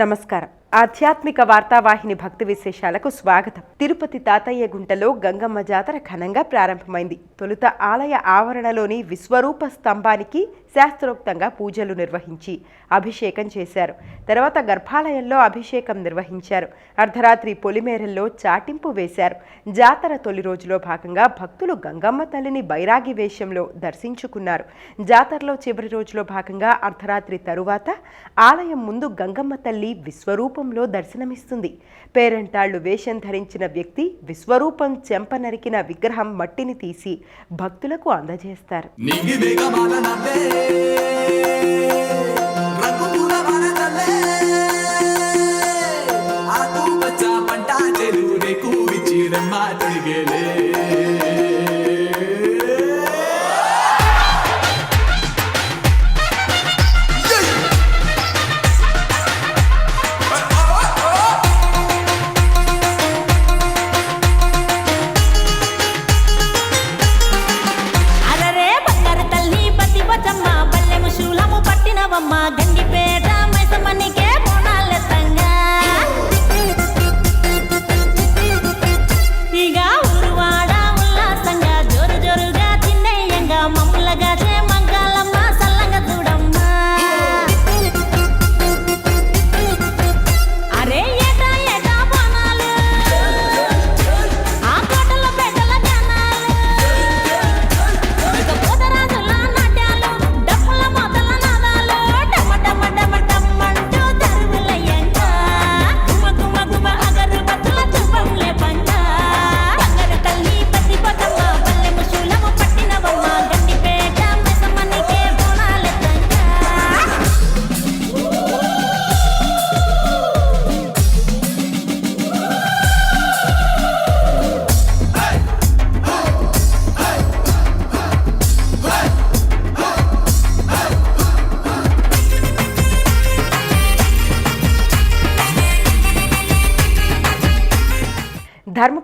నమస్కారం. ఆధ్యాత్మిక వార్తావాహిని భక్తి విశేషాలకు స్వాగతం. తిరుపతి తాతయ్య గుంటలో గంగమ్మ జాతర ఘనంగా ప్రారంభమైంది. తొలుత ఆలయ ఆవరణలోని విశ్వరూప స్తంభానికి శాస్త్రోక్తంగా పూజలు నిర్వహించి అభిషేకం చేశారు. తర్వాత గర్భాలయంలో అభిషేకం నిర్వహించారు. అర్ధరాత్రి పొలిమేరల్లో చాటింపు వేశారు. జాతర తొలి రోజులో భాగంగా భక్తులు గంగమ్మ తల్లిని బైరాగి వేషంలో దర్శించుకున్నారు. జాతరలో చివరి రోజులో భాగంగా అర్ధరాత్రి తరువాత ఆలయం ముందు గంగమ్మ తల్లి విశ్వరూప విశ్వరూపంలో దర్శనమిస్తుంది. పేరంటాళ్ళు వేషం ధరించిన వ్యక్తి విశ్వరూపం చెంప నరికిన విగ్రహం మట్టిని తీసి భక్తులకు అందజేస్తారు.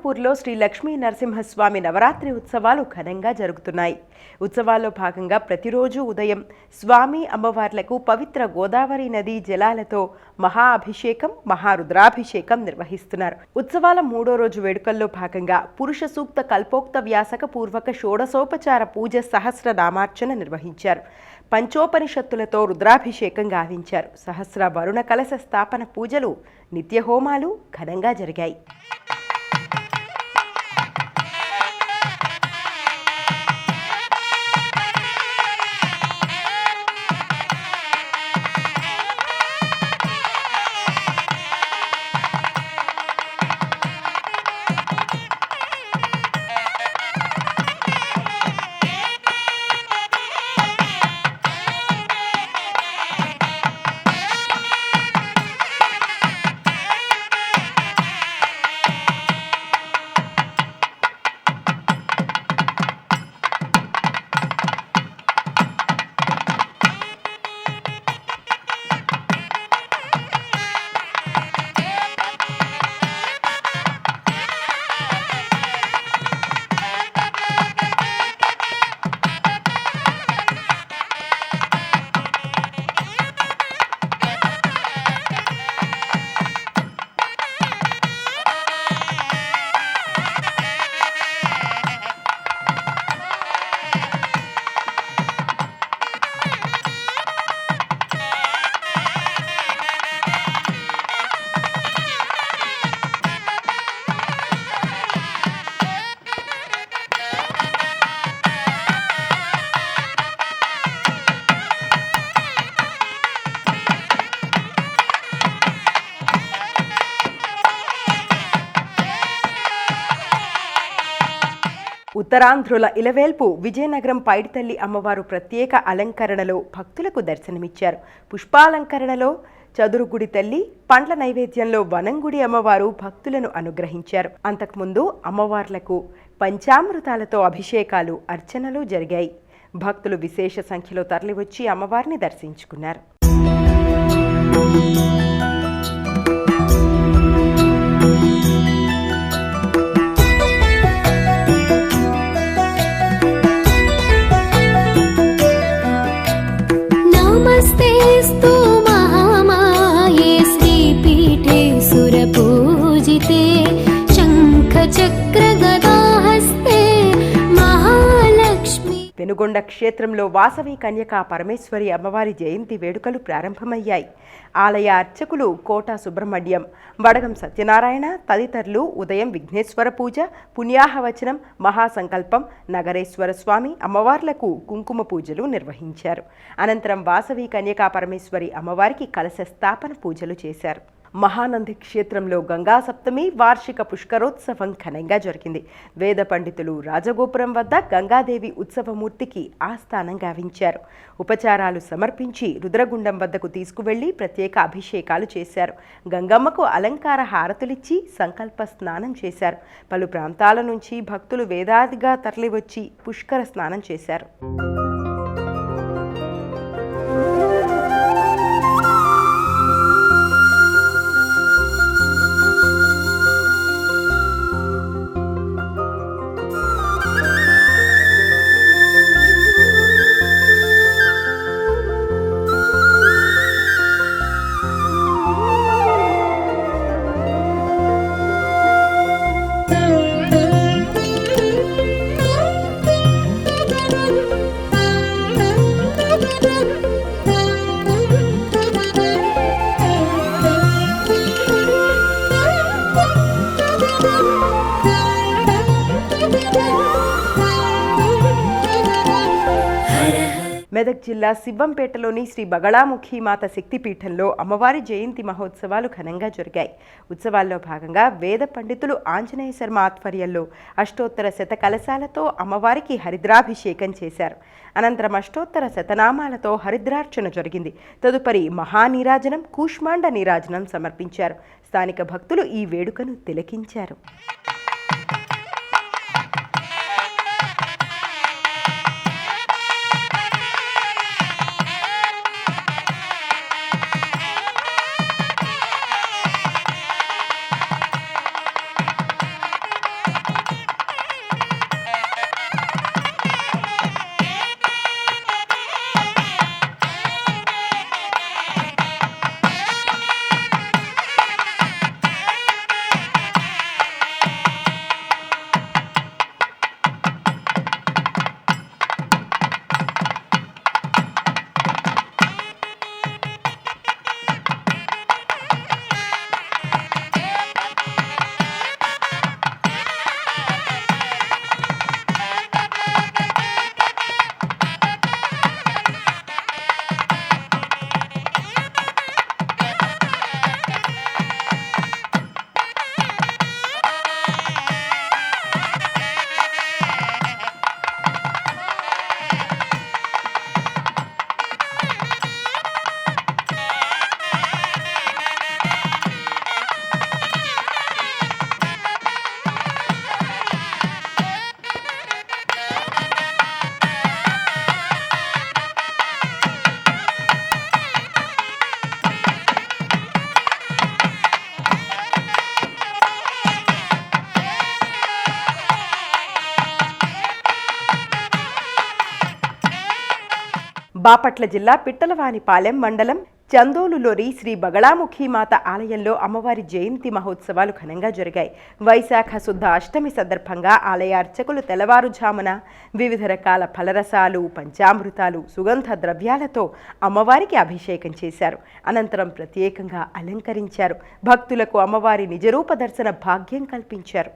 ధర్మపూర్లో శ్రీ లక్ష్మీ నరసింహస్వామి నవరాత్రి ఉత్సవాలు ఘనంగా జరుగుతున్నాయి. ఉత్సవాల్లో భాగంగా ప్రతిరోజు ఉదయం స్వామి అమ్మవార్లకు పవిత్ర గోదావరి నదీ జలాలతో మహా అభిషేకం మహారుద్రాభిషేకం నిర్వహిస్తున్నారు. ఉత్సవాల మూడో రోజు వేడుకల్లో భాగంగా పురుష సూక్త కల్పోక్త వ్యాసక పూర్వక షోడసోపచార పూజ సహస్ర నామార్చన నిర్వహించారు. పంచోపనిషత్తులతో రుద్రాభిషేకం గావించారు. సహస్ర వరుణ కలశ స్థాపన పూజలు నిత్యహోమాలు ఘనంగా జరిగాయి. ఉత్తరాంధ్రుల ఇలవేల్పు విజయనగరం పైడితల్లి అమ్మవారు ప్రత్యేక అలంకరణలో భక్తులకు దర్శనమిచ్చారు. పుష్పాలంకరణలో చదురుగుడి తల్లి పండ్ల నైవేద్యంలో వనంగుడి అమ్మవారు భక్తులను అనుగ్రహించారు. అంతకుముందు అమ్మవార్లకు పంచామృతాలతో అభిషేకాలు అర్చనలు జరిగాయి. భక్తులు విశేష సంఖ్యలో తరలివచ్చి అమ్మవారిని దర్శించుకున్నారు. వెనుగొండ క్షేత్రంలో వాసవి కన్యకా పరమేశ్వరి అమ్మవారి జయంతి వేడుకలు ప్రారంభమయ్యాయి. ఆలయ అర్చకులు కోట సుబ్రహ్మణ్యం వడగం సత్యనారాయణ తదితరులు ఉదయం విఘ్నేశ్వర పూజ పుణ్యాహవచనం మహాసంకల్పం నగరేశ్వర స్వామి అమ్మవార్లకు కుంకుమ పూజలు నిర్వహించారు. అనంతరం వాసవి కన్యకా పరమేశ్వరి అమ్మవారికి కలశ స్థాపన పూజలు చేశారు. మహానంది క్షేత్రంలో గంగా సప్తమి వార్షిక పుష్కరోత్సవం ఘనంగా జరిగింది. వేద పండితులు రాజగోపురం వద్ద గంగాదేవి ఉత్సవమూర్తికి ఆస్థానం గావించారు. ఉపచారాలు సమర్పించి రుద్రగుండం వద్దకు తీసుకువెళ్ళి ప్రత్యేక అభిషేకాలు చేశారు. గంగమ్మకు అలంకార హారతులిచ్చి సంకల్ప స్నానం చేశారు. పలు ప్రాంతాల నుంచి భక్తులు వేదాదిగా తరలివచ్చి పుష్కర స్నానం చేశారు. జిల్లా శివంపేటలోని శ్రీ బగళాముఖి మాత శక్తిపీఠంలో అమ్మవారి జయంతి మహోత్సవాలు ఘనంగా జరిగాయి. ఉత్సవాల్లో భాగంగా వేద పండితులు ఆంజనేయ శర్మ ఆధ్వర్యంలో అష్టోత్తర శత కలశాలతో అమ్మవారికి హరిద్రాభిషేకం చేశారు. అనంతరం అష్టోత్తర శతనామాలతో హరిద్రార్చన జరిగింది. తదుపరి మహానీరాజనం కూష్మాండ నీరాజనం సమర్పించారు. స్థానిక భక్తులు ఈ వేడుకను తిలకించారు. బాపట్ల జిల్లా పిట్టలవానిపాలెం మండలం చందోలులోని శ్రీ బగళాముఖి మాత ఆలయంలో అమ్మవారి జయంతి మహోత్సవాలు ఘనంగా జరిగాయి. వైశాఖ శుద్ధ అష్టమి సందర్భంగా ఆలయ అర్చకులు తెల్లవారుజామున వివిధ రకాల ఫలరసాలు పంచామృతాలు సుగంధ ద్రవ్యాలతో అమ్మవారికి అభిషేకం చేశారు. అనంతరం ప్రత్యేకంగా అలంకరించారు. భక్తులకు అమ్మవారి నిజరూప దర్శన భాగ్యం కల్పించారు.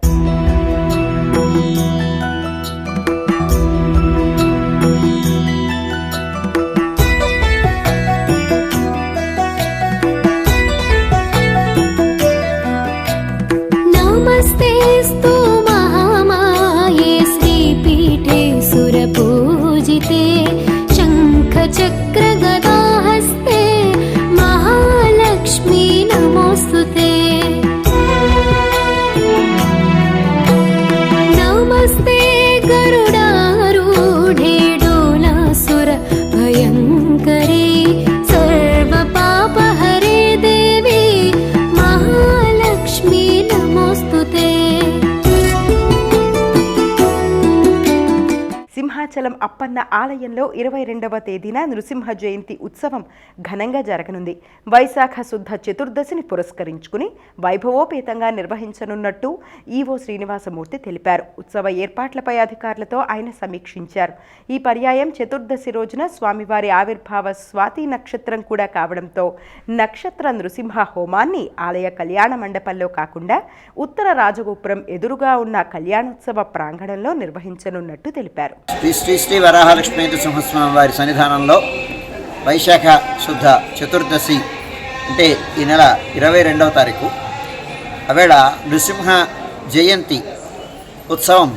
సింహాచలం అప్పన్న ఆలయంలో ఇరవై రెండవ తేదీన నృసింహ జయంతి ఉత్సవం ఘనంగా జరగనుంది. వైశాఖ శుద్ధ చతుర్దశిని పురస్కరించుకుని వైభవోపేతంగా నిర్వహించనున్నట్టు ఈవో శ్రీనివాసమూర్తి తెలిపారు. ఉత్సవ ఏర్పాట్లపై అధికారులతో ఆయన సమీక్షించారు. ఈ పర్యాయం చతుర్దశి రోజున స్వామివారి ఆవిర్భావ స్వాతి నక్షత్రం కూడా కావడంతో నక్షత్ర నృసింహ హోమాన్ని ఆలయ కళ్యాణ మండపంలో కాకుండా ఉత్తర రాజగోపురం ఎదురుగా ఉన్న కళ్యాణోత్సవ ప్రాంగణంలో నిర్వహించనున్నట్టు తెలిపారు. శ్రీ శ్రీ శ్రీ వరాహలక్ష్మీ నృసింహస్వామి వారి సన్నిధానంలో వైశాఖ శుద్ధ చతుర్దశి అంటే ఈ నెల ఇరవై రెండవ తారీఖు. అవేళ నృసింహ జయంతి ఉత్సవం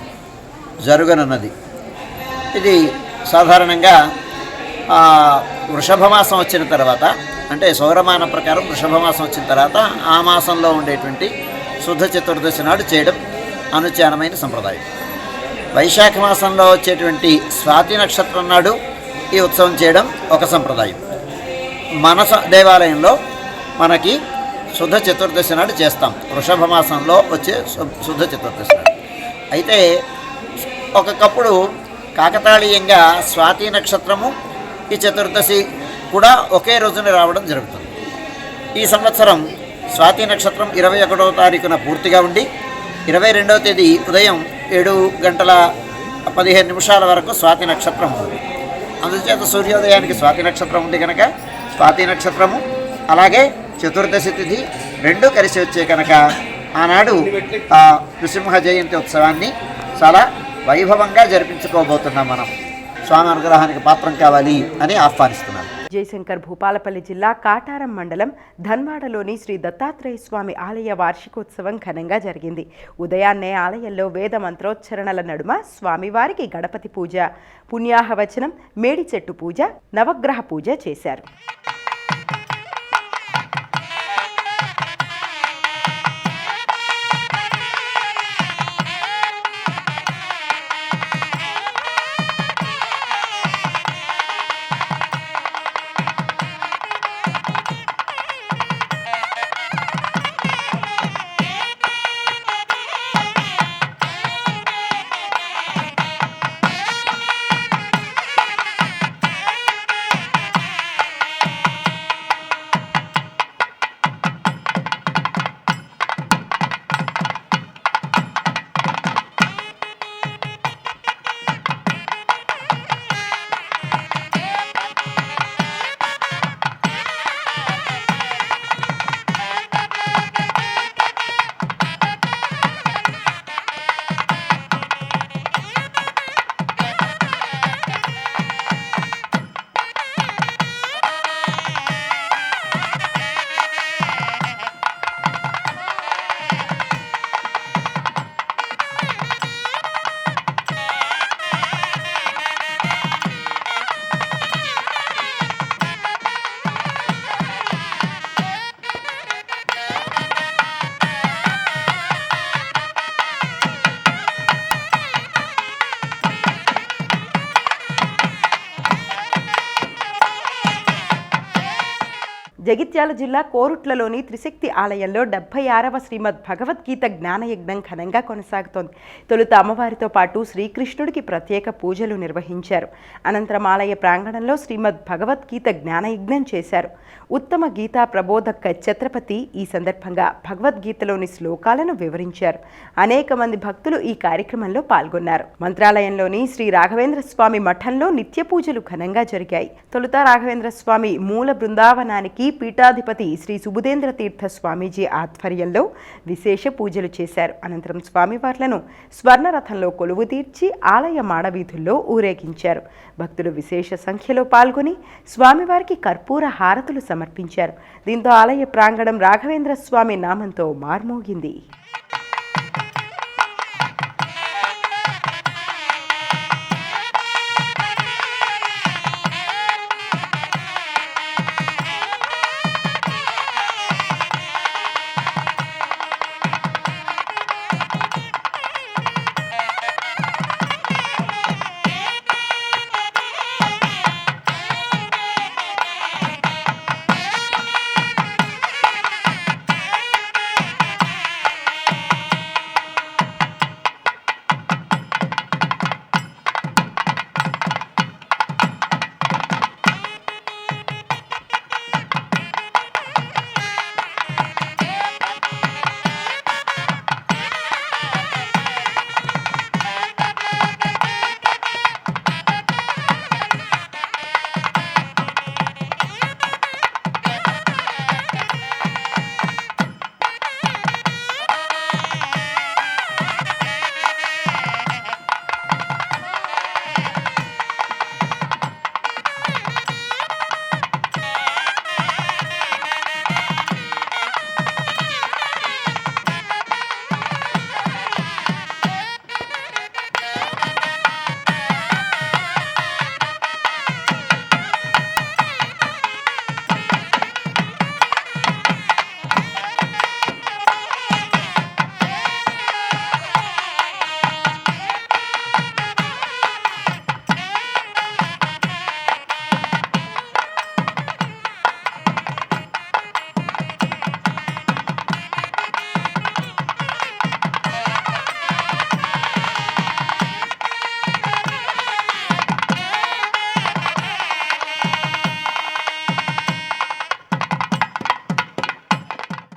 జరగనున్నది. ఇది సాధారణంగా వృషభమాసం వచ్చిన తర్వాత అంటే సౌరమాన ప్రకారం వృషభమాసం వచ్చిన తర్వాత ఆ మాసంలో ఉండేటువంటి శుద్ధ చతుర్దశి నాడు చేయడం అనుచానమైన సంప్రదాయం. వైశాఖ మాసంలో వచ్చేటువంటి స్వాతి నక్షత్రం నాడు ఈ ఉత్సవం చేయడం ఒక సంప్రదాయం. మన దేవాలయంలో మనకి శుద్ధ చతుర్దశి నాడు చేస్తాం. వృషభ మాసంలో వచ్చే శుద్ధ చతుర్దశి నాడు. అయితే ఒకప్పుడు కాకతాళీయంగా స్వాతి నక్షత్రము ఈ చతుర్దశి కూడా ఒకే రోజున రావడం జరుగుతుంది. ఈ సంవత్సరం స్వాతి నక్షత్రం ఇరవై ఒకటవ తారీఖున పూర్తిగా ఉండి ఇరవై రెండవ తేదీ ఉదయం ఏడు గంటల పదిహేను నిమిషాల వరకు స్వాతి నక్షత్రం ఉంది. అందుచేత సూర్యోదయానికి స్వాతి నక్షత్రం ఉంది కనుక స్వాతి నక్షత్రము అలాగే చతుర్దశి తిథి రెండు కలిసి వచ్చే కనుక ఆనాడు ఆ నృసింహ జయంతి ఉత్సవాన్ని చాలా వైభవంగా జరిపించుకోబోతున్నాం మనం. స్వామి అనుగ్రహానికి పాత్రం కావాలి అని ఆహ్వానిస్తున్నాను. జయశంకర్ భూపాలపల్లి జిల్లా కాటారం మండలం ధన్వాడలోని శ్రీ దత్తాత్రేయ స్వామి ఆలయ వార్షికోత్సవం ఘనంగా జరిగింది. ఉదయాన్నే ఆలయంలో వేద మంత్రోచ్చరణల నడుమ స్వామివారికి గణపతి పూజ పుణ్యాహవచనం మేడి చెట్టు పూజ నవగ్రహ పూజ చేశారు. llegué జగిత్యాల జిల్లా కోరుట్లలోని త్రిశక్తి ఆలయంలో డెబ్బై ఆరవ శ్రీమద్ భగవద్గీత జ్ఞానయజ్ఞం ఘనంగా కొనసాగుతోంది. తొలుత అమ్మవారితో పాటు శ్రీకృష్ణుడికి ప్రత్యేక పూజలు నిర్వహించారు. అనంతరం ఆలయ ప్రాంగణంలో శ్రీమద్ భగవద్గీత జ్ఞానయజ్ఞం చేశారు. ఉత్తమ గీతా ప్రబోధక ఛత్రపతి ఈ సందర్భంగా భగవద్గీతలోని శ్లోకాలను వివరించారు. అనేక మంది భక్తులు ఈ కార్యక్రమంలో పాల్గొన్నారు. మంత్రాలయంలోని శ్రీ రాఘవేంద్ర స్వామి మఠంలో నిత్య పూజలు ఘనంగా జరిగాయి. తొలుత రాఘవేంద్ర స్వామి మూల బృందావనానికి పీఠ పీఠాధిపతి శ్రీ సుబుదేంద్ర తీర్థ స్వామీజీ ఆధ్వర్యంలో విశేష పూజలు చేశారు. అనంతరం స్వామివార్లను స్వర్ణరథంలో కొలువు తీర్చి ఆలయ మాడవీధుల్లో ఊరేగించారు. భక్తులు విశేష సంఖ్యలో పాల్గొని స్వామివారికి కర్పూర హారతులు సమర్పించారు. దీంతో ఆలయ ప్రాంగణం రాఘవేంద్ర స్వామి నామంతో మార్మోగింది.